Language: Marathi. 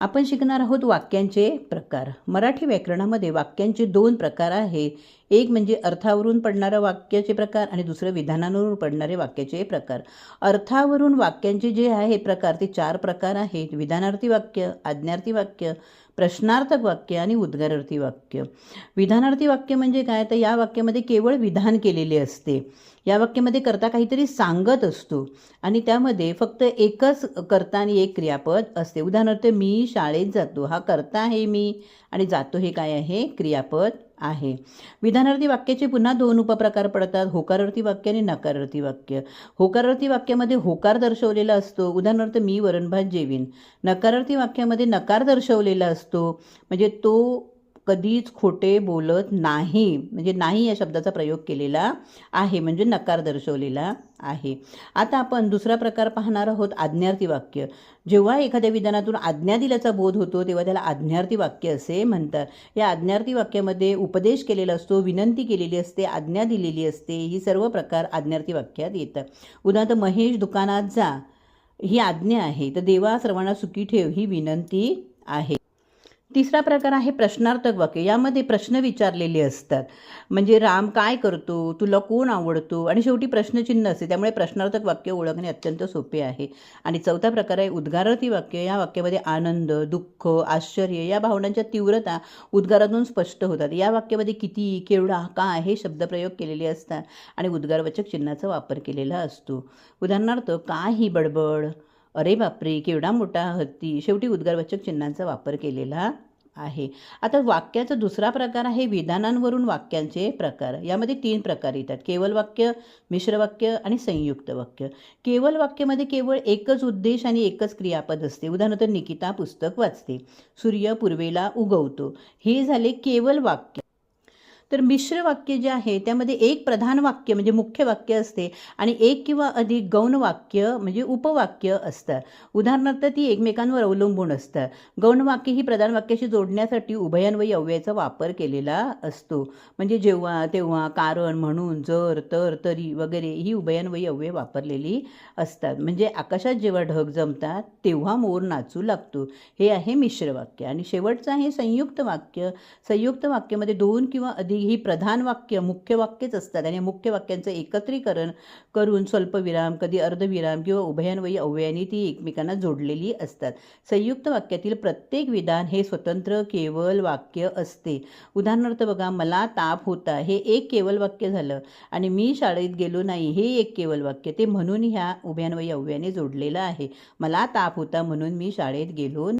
आपण शिकणार आहोत वाक्यांचे प्रकार. मराठी व्याकरणामध्ये वाक्यांचे दोन प्रकार आहेत. एक म्हणजे अर्थावरून पडणारं वाक्याचे प्रकार आणि दुसरं विधानावरून पडणारे वाक्याचे प्रकार. अर्थावरून वाक्यांचे जे आहे प्रकार ते चार प्रकार आहेत. विधानार्थी वाक्य आज्ञार्थी वाक्य प्रश्नार्थक वाक्य आणि उद्गारार्थी वाक्य. विधानार्थी वाक्य म्हणजे काय? तर या वाक्यामध्ये केवळ विधान केलेले असते. या वाक्यामध्ये करता काहीतरी सांगत असतो आणि त्यामध्ये फक्त एकच करता आणि एक क्रियापद असते. उदाहरणार्थ मी शाळेत जातो. हा करता आहे मी आणि जातो हे काय आहे? क्रियापद. आहे. विधानार्थी वाक्याचे पुन्हा दोन उपप्रकार पडतात. होकारार्थी वाक्य आणि नकारार्थी वाक्य. होकारार्थी वाक्यामध्ये होकार दर्शवलेला असतो. उदाहरणार्थ मी वरणभात जेवीन. नकारार्थी वाक्यामध्ये नकार दर्शवलेला असतो. म्हणजे तो कधीच खोटे बोलत नाही. म्हणजे नाही या शब्दाचा प्रयोग केलेला आहे. म्हणजे नकार दर्शवलेला आहे. आता आपण दुसरा प्रकार पाहणार आहोत आज्ञार्थी वाक्य. जेव्हा एखाद्या विधानातून आज्ञा दिल्याचा बोध होतो तेव्हा त्याला आज्ञार्थी वाक्य असे म्हणतात. या आज्ञार्थी वाक्यामध्ये उपदेश केलेला असतो विनंती केलेली असते आज्ञा दिलेली असते ही सर्व प्रकार आज्ञार्थी वाक्यात येतात. उदाहरणार्थ महेश दुकानात जा ही आज्ञा आहे. तर देवा सर्वांना सुखी ठेव ही विनंती आहे. तिसरा प्रकार आहे प्रश्नार्थक वाक्य. यामध्ये प्रश्न विचारलेले असतात. म्हणजे राम काय करतो? तुला कोण आवडतो? आणि शेवटी प्रश्नचिन्ह असते. त्यामुळे प्रश्नार्थक वाक्य ओळखणे अत्यंत सोपे आहे. आणि चौथा प्रकार आहे उद्गारार्थी वाक्य. या वाक्यामध्ये आनंद दुःख आश्चर्य या भावनांच्या तीव्रता उद्गारातून स्पष्ट होतात. या वाक्यामध्ये किती केवढा काय हे शब्दप्रयोग केलेले असतात. आणि उद्गारवाचक चिन्हाचा वापर केलेला असतो. उदाहरणार्थ काय ही बडबड? अरे बापरे केवढा मोठा हत्ती शेवटी उद्गारवाचक चिन्हांचा वापर केलेला आहे. आता वाक्याचा दुसरा प्रकार आहे विधानांवरून वाक्यांचे प्रकार. यामध्ये तीन प्रकार येतात. केवळ वाक्य मिश्र वाक्य आणि संयुक्त वाक्य. केवळ वाक्यामध्ये केवळ एकच उद्देश आणि एकच क्रियापद असते. उदाहरणार्थ निकिता पुस्तक वाचते. सूर्य पूर्वेला उगवतो. हे झाले केवळ वाक्य. तर मिश्र वाक्य जे आहे त्यामध्ये एक प्रधान वाक्य म्हणजे मुख्य वाक्य असते आणि एक किंवा अधिक गौण वाक्य म्हणजे उपवाक्य असतं. उदाहरणार्थ ती एकमेकांवर अवलंबून असतं. गौण वाक्य ही प्रधान वाक्याशी जोडण्यासाठी उभयान्वयी अव्ययाचा वापर केलेला असतो. म्हणजे जेव्हा तेव्हा कारण म्हणून जर तर तरी वगैरे ही उभयान्वयी अव्यय वापरलेली असतात. म्हणजे आकाशात जेव्हा ढग जमतात तेव्हा मोर नाचू लागतो. हे आहे मिश्र वाक्य. आणि शेवटचं आहे संयुक्त वाक्य. संयुक्त वाक्यामध्ये दोन किंवा अधिक ही प्रधान वाक्य मुख्य वाक्यच असतात आणि मुख्य वाक्यांचं एकत्रीकरण करून स्वल्पविराम कधी अर्धविराम किंवा उभयान्वयी अव्ययाने ती एकमेकांना जोडलेली असतात. संयुक्त वाक्यातील प्रत्येक विधान हे स्वतंत्र केवळ वाक्य असते. उदाहरणार्थ बघा मला ताप होता हे एक केवळ वाक्य झालं आणि मी शाळेत गेलो नाही हे एक केवळ वाक्य. ते म्हणून ह्या उभयान्वयी अव्ययाने जोडलेलं आहे. मला ताप होता म्हणून मी शाळेत गेलो